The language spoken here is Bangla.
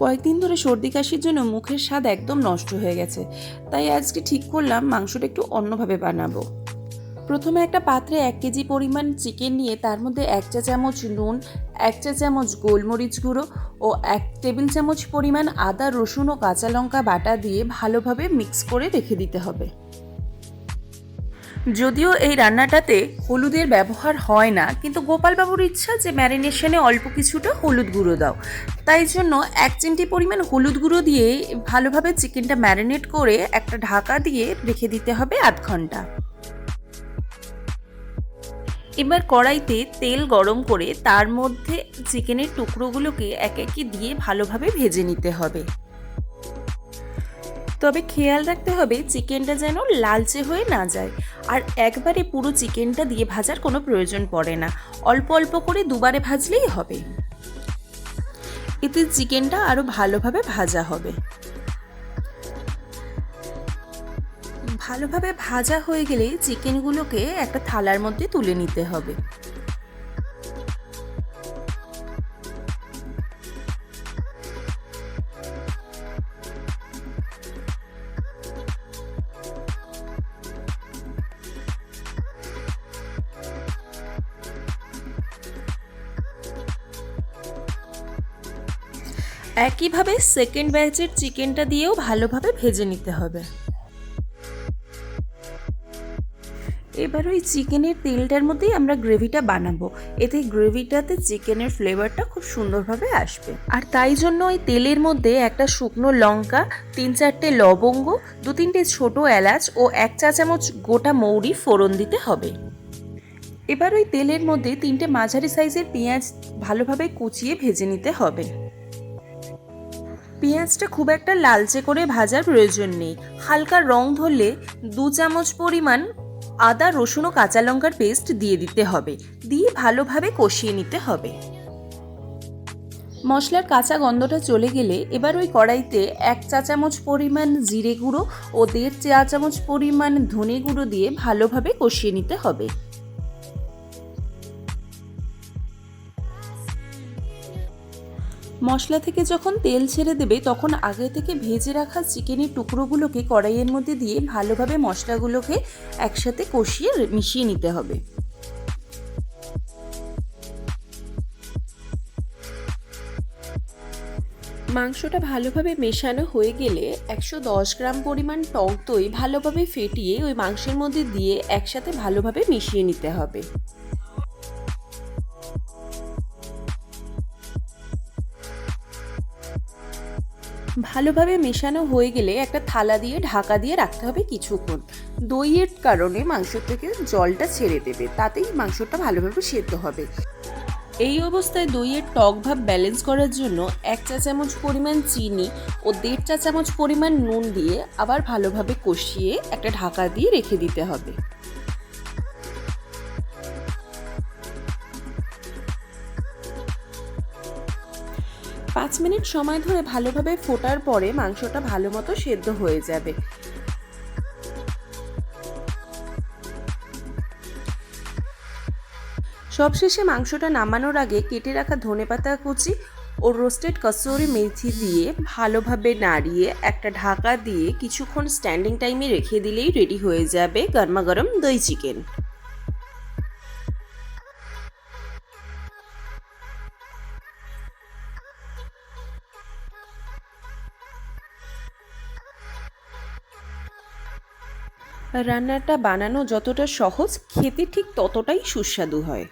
কয়েকদিন ধরে সর্দি কাশির জন্য মুখের স্বাদ একদম নষ্ট হয়ে গেছে। তাই আজকে ঠিক করলাম মাংসটা একটু অন্যভাবে বানাবো। প্রথমে একটা পাত্রে এক কেজি পরিমাণ চিকেন নিয়ে তার মধ্যে এক চা চামচ নুন, এক চা চামচ গোলমরিচ গুঁড়ো ও এক টেবিল চামচ পরিমাণ আদা, রসুন ও কাঁচা লঙ্কা বাটা দিয়ে ভালোভাবে মিক্স করে রেখে দিতে হবে। যদিও এই রান্নাটাতে হলুদের ব্যবহার হয় না, কিন্তু গোপালবাবুর ইচ্ছা যে ম্যারিনেশনে অল্প কিছুটা হলুদ গুঁড়ো দাও। তাই জন্য এক চিমটি পরিমাণ হলুদ গুঁড়ো দিয়ে ভালোভাবে চিকেনটা ম্যারিনেট করে একটা ঢাকা দিয়ে রেখে দিতে হবে আধ ঘণ্টা। এবার কড়াইতে তেল গরম করে তার মধ্যে চিকেনের টুকরোগুলোকে এক একে দিয়ে ভালোভাবে ভেজে নিতে হবে। তবে খেয়াল রাখতে হবে, চিকেনটা যেন লালচে হয়ে না যায়। আর একবারে পুরো চিকেনটা দিয়ে ভাজার কোনো প্রয়োজন পড়ে না। অল্প অল্প করে দুবারে ভাজলেই হবে। এতে চিকেনটা আরও ভালোভাবে ভাজা হবে। ভালোভাবে ভাজা হয়ে গেলে চিকেনগুলোকে একটা থালার মধ্যে তুলে নিতে হবে। একইভাবে সেকেন্ড ব্যাচের চিকেনটা দিয়েও ভালোভাবে ভেজে নিতে হবে। এবার ওই চিকেনের তেলটার মধ্যেই আমরা গ্রেভিটা বানাবো। এতে গ্রেভিটাতে চিকেনের ফ্লেভারটা খুব সুন্দরভাবে আসবে। আর তাই জন্য ওই তেলের মধ্যে একটা শুকনো লঙ্কা, তিন চারটে লবঙ্গ, দু তিনটে ছোট এলাচ ও এক চা চামচ গোটা মৌরি ফোড়ন দিতে হবে। এবার ওই তেলের মধ্যে তিনটে মাঝারি সাইজের পেঁয়াজ ভালোভাবে কুচিয়ে ভেজে নিতে হবে। পেঁয়াজটা খুব একটা লালচে করে ভাজার প্রয়োজন নেই। হালকা রং ধরলে দু চামচ পরিমাণ আদা, রসুন ও কাঁচা লঙ্কার পেস্ট দিয়ে দিতে হবে। দিয়ে ভালোভাবে কষিয়ে নিতে হবে। মশলার কাঁচা গন্ধটা চলে গেলে এবার ওই কড়াইতে এক চা চামচ পরিমাণ জিরে গুঁড়ো ও দেড় চা চামচ পরিমাণ ধনে গুঁড়ো দিয়ে ভালোভাবে কষিয়ে নিতে হবে। মশলা থেকে যখন তেল ছেড়ে দেবে, তখন আগে থেকে ভেজে রাখা চিকেনের টুকরোগুলোকে কড়াইয়ের মধ্যে দিয়ে ভালোভাবে মশলাগুলোকে একসাথে কষিয়ে মিশিয়ে নিতে হবে। মাংসটা ভালোভাবে মেশানো হয়ে গেলে একশো দশ গ্রাম পরিমাণ টক দই ভালোভাবে ফেটিয়ে ওই মাংসের মধ্যে দিয়ে একসাথে ভালোভাবে মিশিয়ে নিতে হবে। ভালোভাবে মেশানো হয়ে গেলে একটা থালা দিয়ে, ঢাকা দিয়ে রাখতে হবে কিছুক্ষণ। দইয়ের কারণে মাংস থেকে জলটা ছেড়ে দেবে, তাতেই মাংসটা ভালোভাবে সেদ্ধ হবে। এই অবস্থায় দইয়ের টক ভাব ব্যালেন্স করার জন্য এক চা চামচ পরিমাণ চিনি ও দেড় চা চামচ পরিমাণ নুন দিয়ে আবার ভালোভাবে কষিয়ে একটা ঢাকা দিয়ে রেখে দিতে হবে। পাঁচ মিনিট সময় ধরে ভালোভাবে ফোটার পরে মাংসটা ভালো মতো সেদ্ধ হয়ে যাবে। সবশেষে মাংসটা নামানোর আগে কেটে রাখা ধনেপাতা কুচি ও রোস্টেড কসুরি মেথি দিয়ে ভালোভাবে নাড়িয়ে একটা ঢাকা দিয়ে কিছুক্ষণ স্ট্যান্ডিং টাইমে রেখে দিলেই রেডি হয়ে যাবে গরমা দই চিকেন। রান্নাটা বানানো যতটা সহজ খেতে ঠিক ততটাই সুস্বাদু হয়।